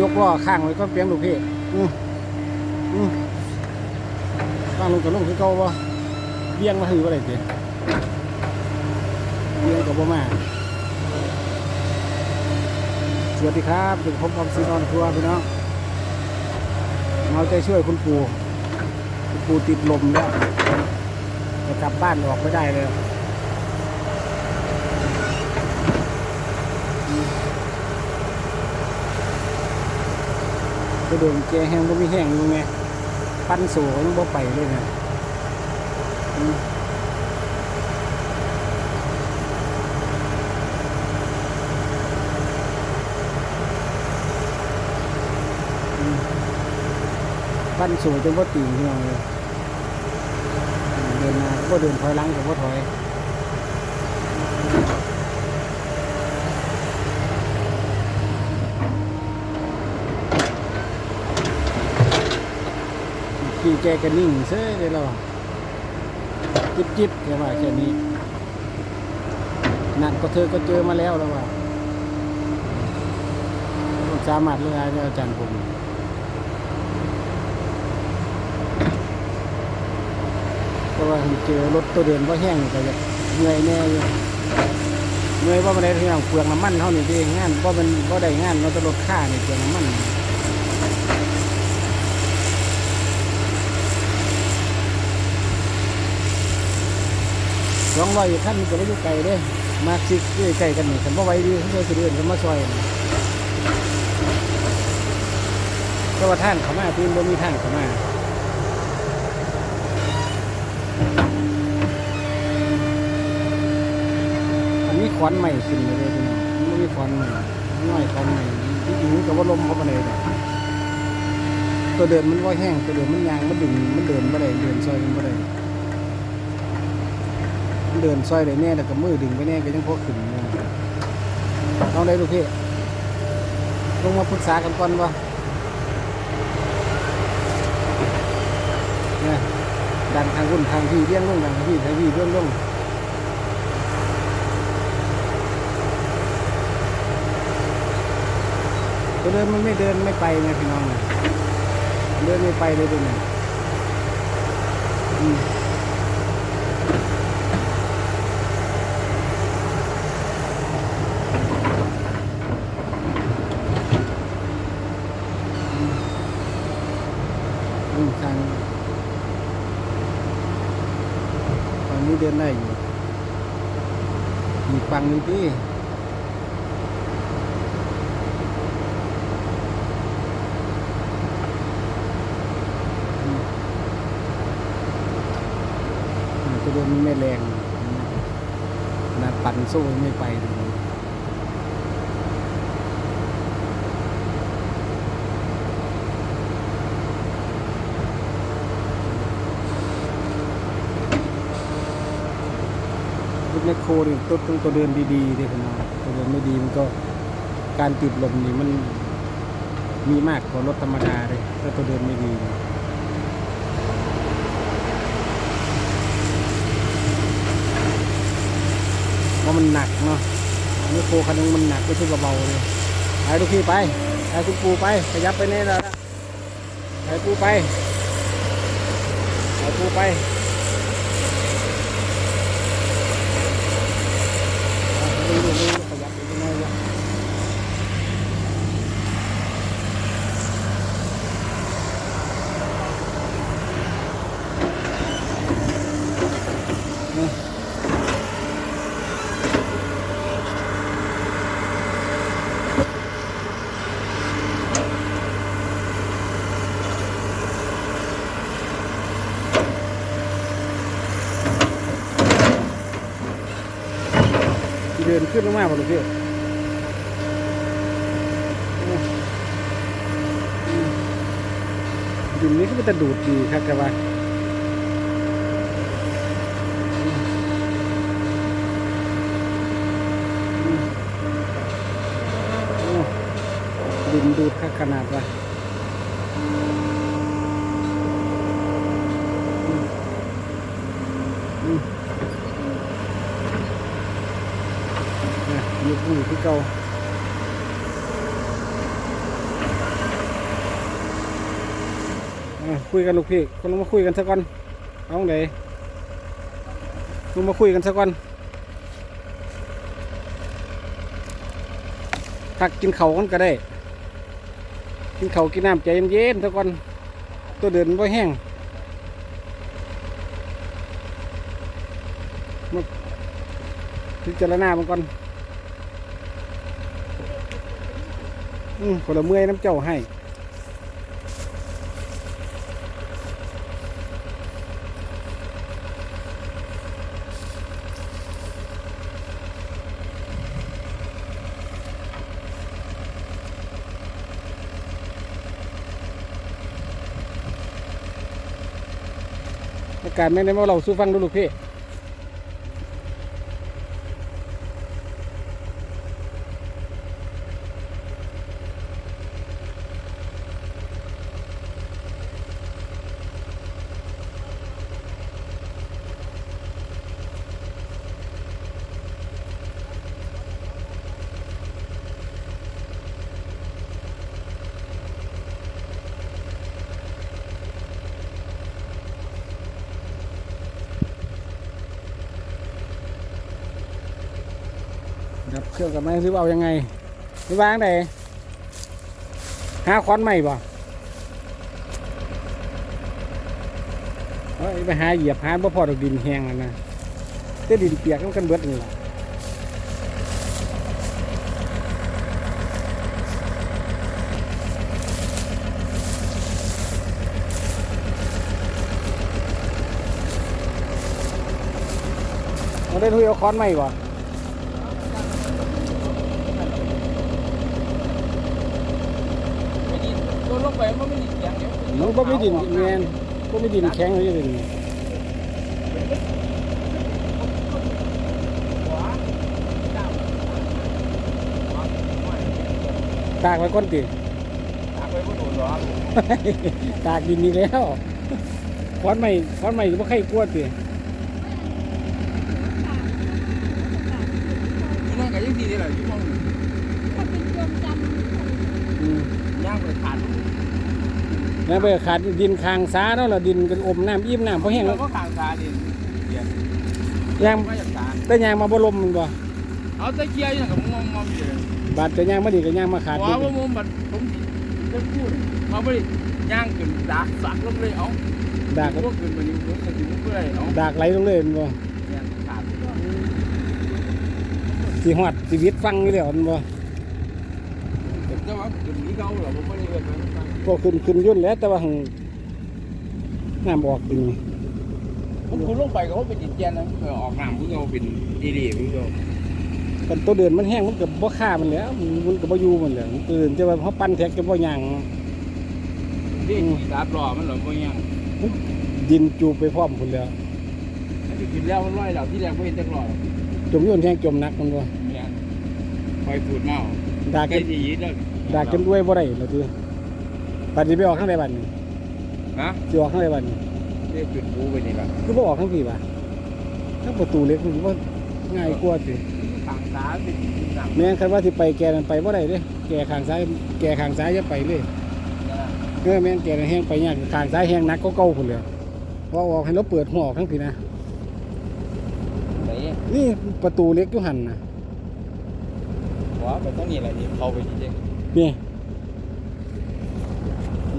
ยกล้อข้างไว้ก็เปียงลูกพี่อืมอืมข้างลงกับลงคือเก่าบ่เบี้ยงมาถือว่าอะไรเจ๊เบี้ยงกับบ่มาสวัสดีครับถึงพบกับซีนอนทัวร์พี่น้องเอาใจช่วยคุณปู่คุณปู่ติดลมแล้วจะกลับบ้านออกไม่ได้เลย ก็โดนแกแห้งก็มีแห้งอยู่ไงปั้นสูงบ่ไปเลยนะปั้นสูงจนว่ตีพี่น้องเลยเดินมาก็เดินถอยหลังกับว่ถอย ขี่แกก็นิ่งเซ่เลยเราจิบจิบแค่ว่าแค่นี้นั่นก็เธอก็เจอมาแล้วแล้วว่าสามารถเลือกได้อาจารย์ผมเพราะว่าเจอรถตัวเดินว่าแห้งก็จะเหนื่อยแน่อยู่เหนื่อยว่ามันได้ที่อย่างเปลืองน้ำมันเท่านี้ดีงานว่ามันว่าได้งานเราจะลดค่าในเปลืองน้ำมัน สองร้อยขั้นก็ไม่อยู่ไกลเด้มาซิกอยู่ไกลกันนี่ฉันว่าไว้ดีเขาจะสิเดินเขามาซอยก็ว่าท่านเขามาตีนบ่มีท่านเขามาอันนี้ขวนใหม่ขึ้นเลยพี่น้องมันมีขวนใหม่น้อยขวนใหม่ที่จริงมันก็ว่าลมเขาไปเลยเด้อตัวเดินมันว่าแห้งตัวเดินมันยางมันดึงมันเดินไม่ได้เดินซอยมันไม่ได้ เดินซอยได้แน่แล้วก็มือดึงไปแน่ก็ยังพอขึ้นอยู่ต้องได้ลูกพี่ลงมาปรึกษากันก่อนว่าเนี่ยดันทางรุ่นทางพี่เลี้ยงลงดันทางพี่ทางพี่เลี้ยงลงตัวเดินมันไม่เดินไม่ไปไงพี่น้องนะเดินไม่ไปเลยตัวนี้อืม อืมทางฝั่งนี้เดินได้อยู่ อีกฝั่งหนึงที่อืมอืมตัวเดินมันไม่แรงขนาดปั่นสู้ไม่ไปเลยร ถแมคโครนี่ตัวตัวตัวเดินดีๆเด้พี่น้องตัวเดินไม่ดีมันก็การติดลมนี่มันมีมากกว่ารถธรรมดาเลยถ้าตัวเดินไม่ดีเพราะมันหนักเนาะแมคโครคันนึงมันหนักไม่ใช่เบาๆเลยไปทุกพี่ไปไปคุณปูไปขยับไปนี่แล้วนะไปปูไปไปปูไป Hallelujah. ดินขึ้นมาบ่ลูกพี่โอ้อืมดินนี้ก็เป็นตะดูดดีครับแต่ว่าดินดูดขนาดว่าอืมอืม นะอ ยู่ที่เก่าคุยกันลูกพี่คนลงมาคุยกันสักก่อนเอาไหนลงมาคุยกันสักก่อนพักกินเขากันก็ได้ กินเขากินน้ำใจเย็นๆสักก่อนตัวเดินบ่แห้งมาพิจารณามันก่อน อืมคนละเมื่อยน้ำเจ้าให้อาการไม่ได้มาเราสู้ฟังดูลูกพี่ ดับเครื่องกับไม้หรือเอายังไงหรือวางไหนหาค้อนใหม่บ่ไปหาเหยียบหาบ่พอดอกดินแห้งอะนะแต่ดินเปียกมันกันเบิดนี่ล่ะเอาได้ทุยเอาค้อนใหม่บ่ ไปดินตัวลง ไปมันไม่ดินอย่างเดียวมันก็ไม่ดินแมนก็ไม่ดินแข็งเลยดินขวาดาวขวาขวาตากไว้ก้อนติตากไปก็โดนหรอตากดินนี่แล้วค้อนใหม่ค้อนใหม่ก็ใครกลัวติที่นั่นก็ยังดีเลยแหละที่มองถ้าเป็นโยมจำอืมย่างไปผ่าน แล้วไปขาดดินคางซ้าเนาะล่ะดินกันอมน้ำอิ่มน้ำเพราะแห้งเราแล้วก็ขางตาดิเดียยางไม่อยากตาแต่ยางมาบ่ลมมันบ่เอาตะเกียบอย่างกับงอมงอมอยู่บาดแต่ยางมาดีก็ยางมาขาดหัวว่ามุมบัดผมจะพูดมาบริย่างขึ้นดากสักลงเลยเอาดากพวกขึ้นมานี่ผมจะถึงเพื่อเอาดากไหลลงเลยมันบ่เนี่ยขาดสิฮอดชีวิตฟังอยู่แล้วมันบ่แต่ว่าขึ้นนี้เขาเหรอผมไม่ได้เรียนไป ก็ขึ้นขึ้นยุ่นแล้ว แต่ว่าหั่งน้ำออกจริงผมคุณลงไปก็เขาเป็นดินแกนนะเออออกน้ำมึงเอาเป็นดีดีมึงเอากันตัวเดินมันแห้งมันก็บ่ฆ่ามันแล้วมันก็บ่อยู่มันแล้วมันตื่นแต่ว่าเฮาปั่นแท็กก็บ่ย่างที่สาบรอมันหรอพวกยังดินจูบไปพร้อมพุ่นแล้วมันจะกินแล้วมันลอยแล้วที่แรกไม่เห็นจักรอจมโยนแห้งจมนักมันบ่เนี่ยคอยพูดเมาดากใกล้จนที่ยีดแล้วดากจนด้วยบ่ได้แล้วติ ปัดสิไปออกทางใดบัดนี้ฮะสิออกทางใดบัดนี้เรียกจุดปูไปนี่ละคือบ่ออกทางพี่บ่ทางประตูเล็กมันบ่ง่ายกว่าติทางสาเป็นหนังแม่นคันว่าสิไปแกนั่นไปบ่ได้เด้แกข้างซ้ายแกข้างซ้ายอย่าไปเลยเออแม่นแกนั่นแห้งไปยากข้างซ้ายแห้งนักก็เก่าพุ่นแล้วว่าออกให้เราเปิดหัวออกทั้งพี่นะไหนนี่ประตูเล็กอยู่หั่นน่ะหัวไปต้องนี่แหละนี่เข้าไปจริงนี่ๆ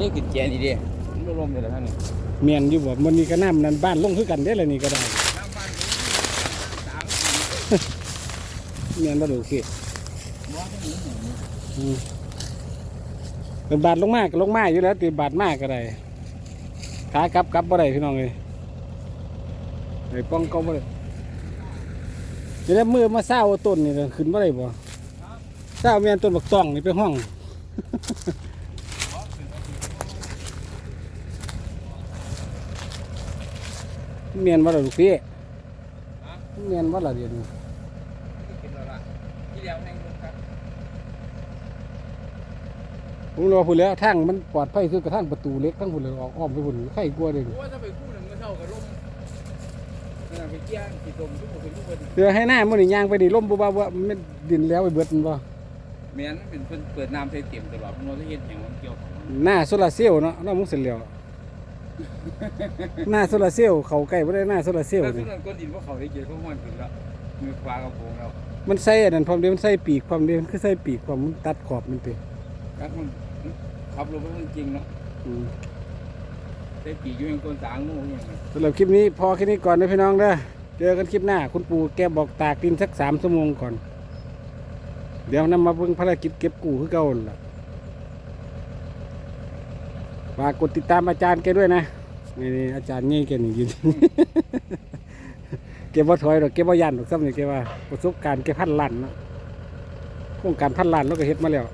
นี่คือแกนี่ดิมันไม่ลมเลยละท่านนี่เมียนอยู่บ่มันนี่ก็น้ำนั่นบ้านลงคือกันได้อละนี่ก็ได้น้ำบ้านสามเมียนบ่ดูโอเคหัวที่นี่อืมเป็นบาทลงมากก็ลงมาอยู่แล้วตีบาทมากก็ได้ขากลับกลับบ่ได้พี่น้องเลยไอ้ป้องก็บ่ได้จะได้มือมาเศร้าต้นนี่เลยขึ้นบ่ได้บ่เศร้าเมียนต้นบักตองนี่ไปห้อง เมียนบ่ล่ะลูกพี่เมียนบ่ล่ะเดี๋ยวนี้กินแล้วล่ะที่เดียวแห้งลงครับผมรอพูดแล้วทางมันปลอดภัยคือกระทั่งประตูเล็กทั้งพุ่นเลยออกอ้อมไปพุ่นใครกลัวเลยว่าถ้าไปคู่หนึ่งก็เท่ากับลมนั่นไปเกี้ยงสีตมทุกคนเป็นทุกคนเสือให้หน้ามันนี่ยางไปดิล่มบ่บ่าว่ามันดินแล้วไปเบิดมันบ่แม้นเป็นเพิ่นเปิดน้ำใส่เต็มตลอดมันว่าจะเห็นอย่างมันเกี่ยวหน้าโซลาร์เซลล์เนาะเนาะมึงเสร็จแล้ว หน้าโซลาร์เซลล์เขาใกล้บ่ได้หน้าโซลาร์เซลล์แล้วทุนี่กนั้นก้นดินพวกเขาได้เกี่ยวกับมันขึ้นแล้วมือขวากระโปรงแล้วมันใส่อันนั้นพร้อมเดียวมันใส่ปีกพร้อมเดียวมันคือใส่ปีกพร้อมมันตัดขอบมันไปแล้วมันขับรถมันจริงเนาะอืมได้ปีกอยู่อย่างก้นสางงูอย่างนี้สำหรับคลิปนี้พอแค่นี้ก่อนนะพี่น้องเด้อเจอกันคลิปหน้า คุณปู่แกบอกตากดินสักสามชั่วโมงก่อน เดี๋ยวนำมาเบิ่งภารกิจเก็บกู้คือเก่าหั่นล่ะ ฝากกดติดตามอาจารย์แกด้วยนะนี่นี่อาจารย์งี้แกนี่ยืน เก็บว่าถอยหรอกเก็บว่ายันหรอกซ้ำนี่แกว่าประสบการณ์แกพันล้านเนาะโครงการพันล้านแล้วก็เฮ็ดมาแล้ว